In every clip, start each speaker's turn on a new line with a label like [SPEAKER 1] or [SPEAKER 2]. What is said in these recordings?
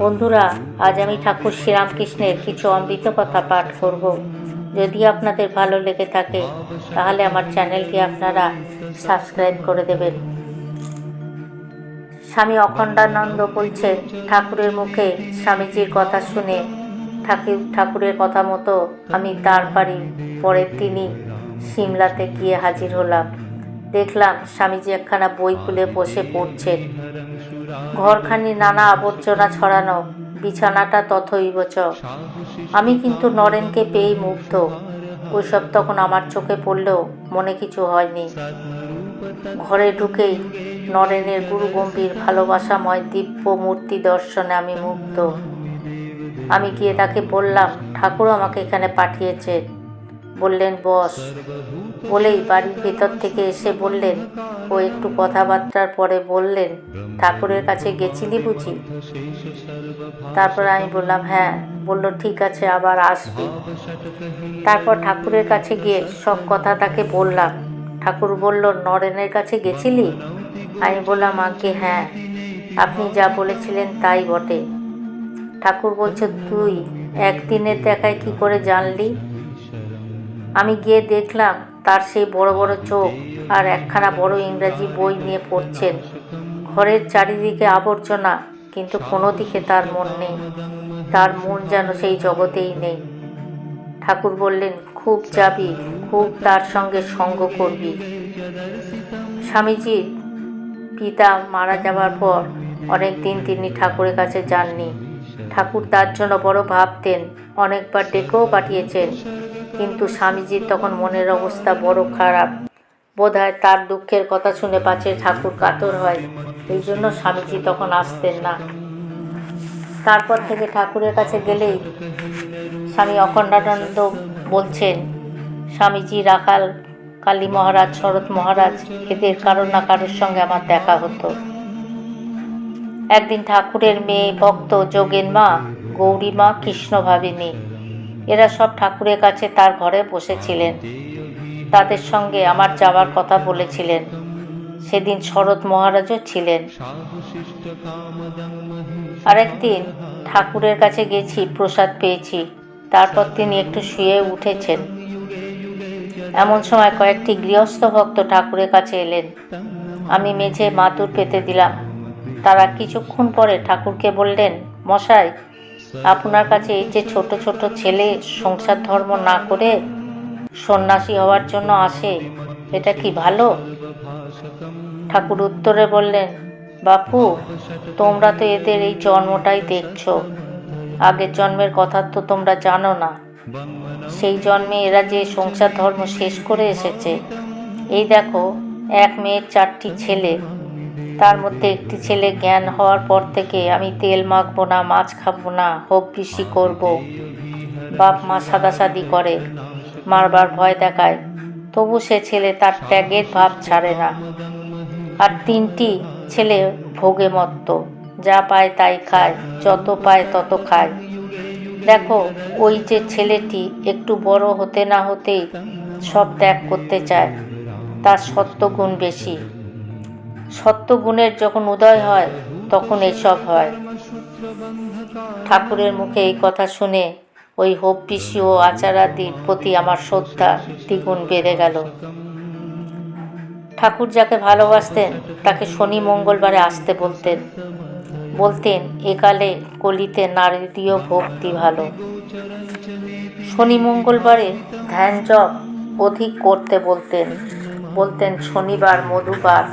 [SPEAKER 1] বন্ধুরা, আজ আমি ঠাকুর শ্রীরামকৃষ্ণের কিছু অমৃত কথা পাঠ করব। যদি আপনাদের ভালো লেগে থাকে, তাহলে আমার চ্যানেলটি আপনারা সাবস্ক্রাইব করে দেবেন। স্বামী অখণ্ডানন্দ বলছে, ঠাকুরের মুখে স্বামীজির কথা শুনে ঠাকুর ঠাকুরের কথা মতো আমি তার বাড়ি পরের দিনই সিমলাতে গিয়ে হাজির হলাম। দেখলাম স্বামীজি একখানা বই খুলে বসে পড়ছেন। ঘরখানি নানা আবর্জনা ছড়ানো, বিছানাটা তথৈব চ আমি কিন্তু নরেনকে পেয়েই মুগ্ধ। ওইসব তখন আমার চোখে পড়লেও মনে কিছু হয়নি। ঘরে ঢুকেই নরেনের গুরু গম্ভীর ভালোবাসাময় দিব্য মূর্তি দর্শনে আমি মুগ্ধ। আমি গিয়ে তাকে বললাম, ঠাকুর আমাকে এখানে পাঠিয়েছে বললেন, বস। বলেই বাড়ির ভেতর থেকে এসে বললেন ও একটু কথাবার্তার পরে বললেন, ঠাকুরের কাছে গেছিলি বুঝি? তারপর আমি বললাম হ্যাঁ। বলল, ঠিক আছে, আবার আসবি। তারপর ঠাকুরের কাছে গিয়ে সব কথা তাকে বললাম। ঠাকুর বলল, নরেনের কাছে গেছিলি? আমি বললাম আগে হ্যাঁ। আপনি যা বলেছিলেন তাই বটে। ঠাকুর বলছে, তুই একদিনের দেখায় কি করে জানলি? আমি গিয়ে দেখলাম তার সেই বড় বড় চোখ আর একখানা বড় ইংরাজি বই নিয়ে পড়ছেন। ঘরের চারিদিকে আবর্জনা, কিন্তু কোনো দিকে তার মন নেই। তার মন যেন সেই জগতেই নেই। ঠাকুর বললেন, খুব যাবি, খুব তার সঙ্গে সঙ্গ করবি। স্বামীজির পিতা মারা যাওয়ার পর অনেক দিন তিনি ঠাকুরের কাছে যাননি। ঠাকুর তার জন্য বড় ভাবতেন, অনেকবার ডেকেও পাঠিয়েছেন। কিন্তু স্বামীজির তখন মনের অবস্থা বড় খারাপ। বোধ হয় তার দুঃখের কথা শুনে পাছে ঠাকুর কাতর হয়। এই জন্য স্বামীজি তখন আসতেন না। তারপর থেকে ঠাকুরের কাছে গেলেই স্বামী অখণ্ডানন্দ বলছেন, স্বামীজি, রাখাল, কালী মহারাজ, শরৎ মহারাজ, এদের কারোর না কারোর সঙ্গে আমার দেখা হতো। একদিন ঠাকুরের মেয়ে ভক্ত যোগেন মা, গৌরী মা, কৃষ্ণ ভাবিনী, এরা সব ঠাকুরের কাছে তার ঘরে বসেছিলেন। তাদের সঙ্গে আমার যাওয়ার কথা বলেছিলেন। সেদিন শরৎ মহারাজও ছিলেন। আরেকদিন ঠাকুরের কাছে গেছি, প্রসাদ পেয়েছি। তারপর তিনি একটু শুয়ে উঠেছেন। এমন সময় কয়েকটি গৃহস্থ ভক্ত ঠাকুরের কাছে এলেন। আমি মেঝে মাতুর পেতে দিলাম। তারা কিছুক্ষণ পরে ঠাকুরকে বললেন, মশাই, আপনার কাছে এই যে ছোট ছোট ছেলে সংসার ধর্ম না করে সন্ন্যাসী হওয়ার জন্য আসে, এটা কি ভালো? ঠাকুর উত্তরে বললেন, বাপু, তোমরা তো এদের এই জন্মটাই দেখছ। আগের জন্মের কথা তো তোমরা জানো না। সেই জন্মে এরা যে সংসার ধর্ম শেষ করে এসেছে। এই দেখো, এক মেয়ের চারটি ছেলে। তার মধ্যে একটি ছেলে জ্ঞান হওয়ার পর থেকে আমি তেল মাখবো না, মাছ খাব না হোপ বেশি করব। বাপ মা সাদাসাদি করে, মারবার ভয় দেখায়। তবু সে ছেলে তার ত্যাগের ভাব ছাড়ে না। আর তিনটি ছেলে ভোগে মত্ত। যা পায় তাই খায়, যত পায় তত খায়। দেখো, ওই যে ছেলেটি একটু বড় হতে না হতেই সব ত্যাগ করতে চায়। তার সত্যগুণ বেশি। সত্যগুণের যখন উদয় হয়, তখন এসব হয়। ঠাকুরের মুখে এই কথা শুনে ওই হোপ পিসি ও আচারাদির প্রতি আমার শ্রদ্ধা দ্বিগুণ বেড়ে গেল। ঠাকুর যাকে ভালোবাসতেন, তাকে শনি মঙ্গলবারে আসতে বলতেন। বলতেন একালে কলিতে নারীয় ভক্তি ভালো। শনি মঙ্গলবারে ধ্যান জপ অধিক করতে বলতেন। বলতেন, শনিবার মধুবার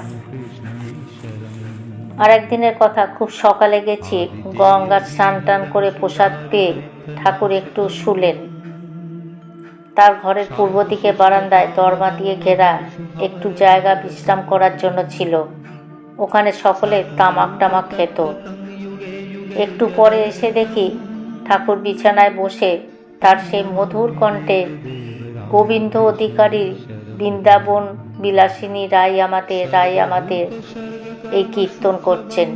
[SPEAKER 1] আর একদিনের কথা খুব সকালে গেছি গঙ্গা স্নান টান করে প্রসাদ পেয়ে ঠাকুর একটু শুলেন। তার ঘরের পূর্ব দিকে বারান্দায় দরমা দিয়ে ঘেরা একটু জায়গা বিশ্রাম করার জন্য ছিল। ওখানে সকলে তামাক টামাক খেত। একটু পরে এসে দেখি ঠাকুর বিছানায় বসে তার সেই মধুর কণ্ঠে গোবিন্দ অধিকারী বৃন্দাবন বিলাসিনী রাই আমাদের রাই আমাদের এই কীর্তন করছেন।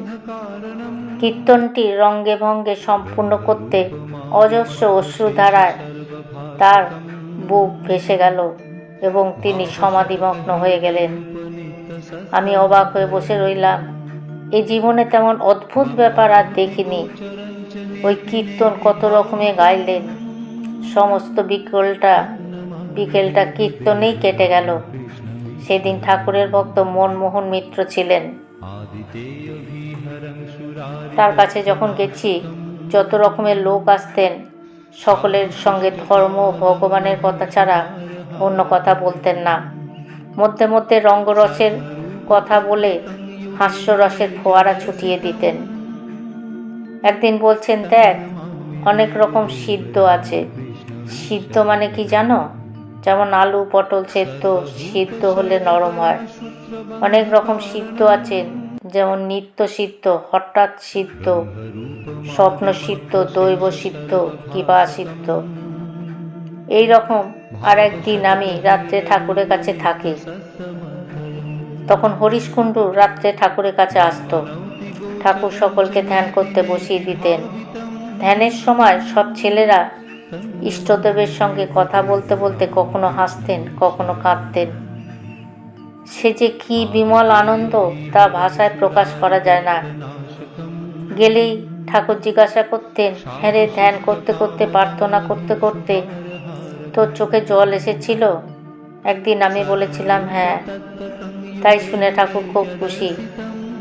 [SPEAKER 1] কীর্তনটি রঙ্গে ভঙ্গে সম্পূর্ণ করতে অজস্র অশ্রুধারায় তার বুক ভেসে গেল এবং তিনি সমাধিমগ্ন হয়ে গেলেন। আমি অবাক হয়ে বসে রইলাম। এ জীবনে তেমন অদ্ভুত ব্যাপার আর দেখিনি। ওই কীর্তন কত রকমে গাইলেন। সমস্ত বিকেলটা বিকেলটা কীর্তনেই কেটে গেল। সেদিন ঠাকুরের ভক্ত মনমোহন মিত্র ছিলেন। তার কাছে যখন গেছি যত রকমের লোক আসতেন সকলের সঙ্গে ধর্ম ভগবানের কথা ছাড়া অন্য কথা বলতেন না। মধ্যে মধ্যে রঙ্গরসের কথা বলে হাস্যরসের ফোয়ারা ছুটিয়ে দিতেন। একদিন বলছেন দেখ অনেক রকম সিদ্ধ আছে। সিদ্ধ মানে কি জানো? যেমন আলু, পটল সেদ্ধ, সিদ্ধ হলে নরম হয়। অনেক রকম সিদ্ধ আছে, যেমন নিত্য সিদ্ধ, হঠাৎ সিদ্ধ, স্বপ্ন সিদ্ধ, দৈব সিদ্ধ, কিবা সিদ্ধ। এই রকম আর একদিন আমি রাত্রে ঠাকুরের কাছে থাকি। তখন হরিশ কুণ্ডু রাত্রে ঠাকুরের কাছে আসতো। ঠাকুর সকলকে ধ্যান করতে বসিয়ে দিতেন। ধ্যানের সময় সব ছেলেরা ইষ্টদেবের সঙ্গে কথা বলতে বলতে কখনো হাসতেন, কখনো কাঁদতেন। সে যে কি বিমল আনন্দ তা ভাষায় প্রকাশ করা যায় না। গেলেই ঠাকুর জিজ্ঞাসা করতেন হ্যাঁ রে, ধ্যান করতে করতে, প্রার্থনা করতে করতে তোর চোখে জল এসেছিল? একদিন আমি বলেছিলাম হ্যাঁ। তাই শুনে ঠাকুর খুব খুশি।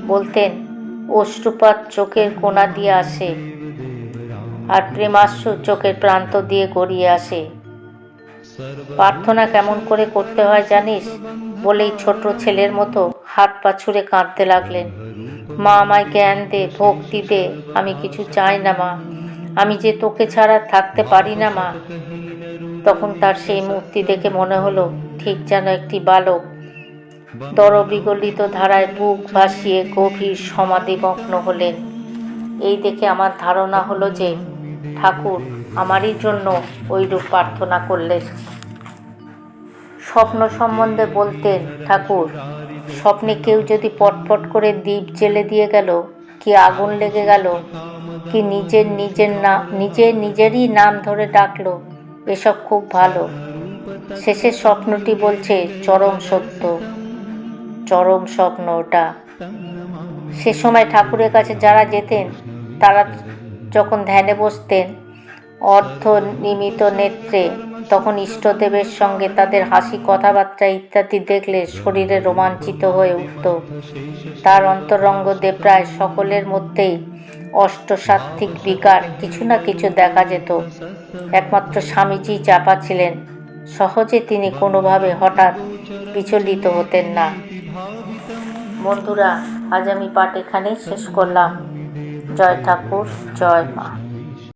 [SPEAKER 1] বলতেন, অশ্রুপাত চোখের কোনা দিয়ে আসে। আর প্রেমাশ্রু চোখের প্রান্ত দিয়ে গড়িয়ে আসে। প্রার্থনা কেমন করে করতে হয় জানিস? বলেই ছোট ছেলের মতো হাত পা ছুঁড়ে কাঁদতে লাগলেন। মা আমায় জ্ঞান দে, ভক্তি দে, আমি কিছু চাই না মা। আমি যে তোকে ছাড়া থাকতে পারি না মা। তখন তার সেই মূর্তি দেখে মনে হলো, ঠিক যেন একটি বালক। দর বিগলিত ধারায় বুক ভাসিয়ে গভীর সমাধিমগ্ন হলেন। এই দেখে আমার ধারণা হলো যে ঠাকুর আমারই জন্য ওইরূপ প্রার্থনা করলেন স্বপ্ন সম্বন্ধে বলতেন, ঠাকুর, স্বপ্নে কেউ যদি পটপট করে দ্বীপ জেলে দিয়ে গেল, কি আগুন লেগে গেল? কি নিজের নিজের না নিজের নিজেরই নাম ধরে ডাকলো? এসব খুব ভালো। শেষের স্বপ্নটি বলছে, চরম সত্য, চরম স্বপ্ন ওটা। সে সময় ঠাকুরের কাছে যারা যেতেন, তারা যখন ধ্যানে বসতেন, অর্ধ নিমিত নেত্রে, তখন ইষ্টদেবের সঙ্গে তাদের হাসি, কথাবার্তা ইত্যাদি দেখলে শরীরে রোমাঞ্চিত হয়ে উঠত। তার অন্তরঙ্গদে প্রায় সকলের মধ্যেই অষ্টসাত্ত্বিক বিকার কিছু না কিছু দেখা যেত। একমাত্র স্বামীজি চাপা ছিলেন। সহজে তিনি কোনোভাবে হঠাৎ বিচলিত হতেন না। বন্ধুরা, আজ আমি পাঠ এখানেই শেষ করলাম। জয় ঠাকুর জয় মা।